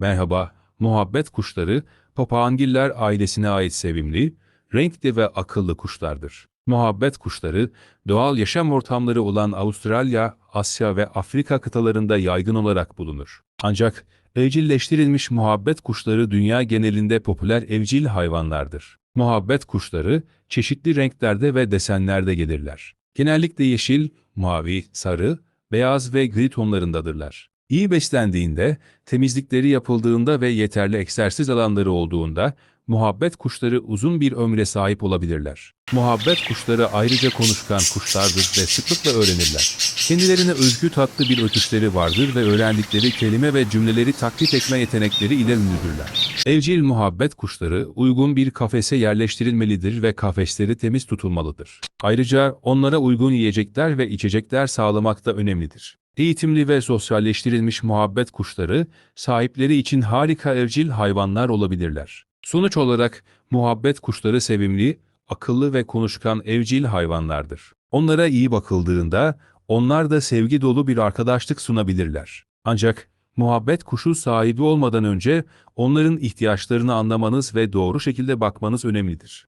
Merhaba, muhabbet kuşları, papağangiller ailesine ait sevimli, renkli ve akıllı kuşlardır. Muhabbet kuşları, doğal yaşam ortamları olan Avustralya, Asya ve Afrika kıtalarında yaygın olarak bulunur. Ancak evcilleştirilmiş muhabbet kuşları dünya genelinde popüler evcil hayvanlardır. Muhabbet kuşları, çeşitli renklerde ve desenlerde gelirler. Genellikle yeşil, mavi, sarı, beyaz ve gri tonlarındadırlar. İyi beslendiğinde, temizlikleri yapıldığında ve yeterli egzersiz alanları olduğunda, muhabbet kuşları uzun bir ömre sahip olabilirler. Muhabbet kuşları ayrıca konuşkan kuşlardır ve sıklıkla öğrenirler. Kendilerine özgü tatlı bir ötüşleri vardır ve öğrendikleri kelime ve cümleleri taklit etme yetenekleri ile ünlüdürler. Evcil muhabbet kuşları uygun bir kafese yerleştirilmelidir ve kafesleri temiz tutulmalıdır. Ayrıca onlara uygun yiyecekler ve içecekler sağlamak da önemlidir. Eğitimli ve sosyalleştirilmiş muhabbet kuşları, sahipleri için harika evcil hayvanlar olabilirler. Sonuç olarak muhabbet kuşları sevimli, akıllı ve konuşkan evcil hayvanlardır. Onlara iyi bakıldığında, onlar da sevgi dolu bir arkadaşlık sunabilirler. Ancak muhabbet kuşu sahibi olmadan önce onların ihtiyaçlarını anlamanız ve doğru şekilde bakmanız önemlidir.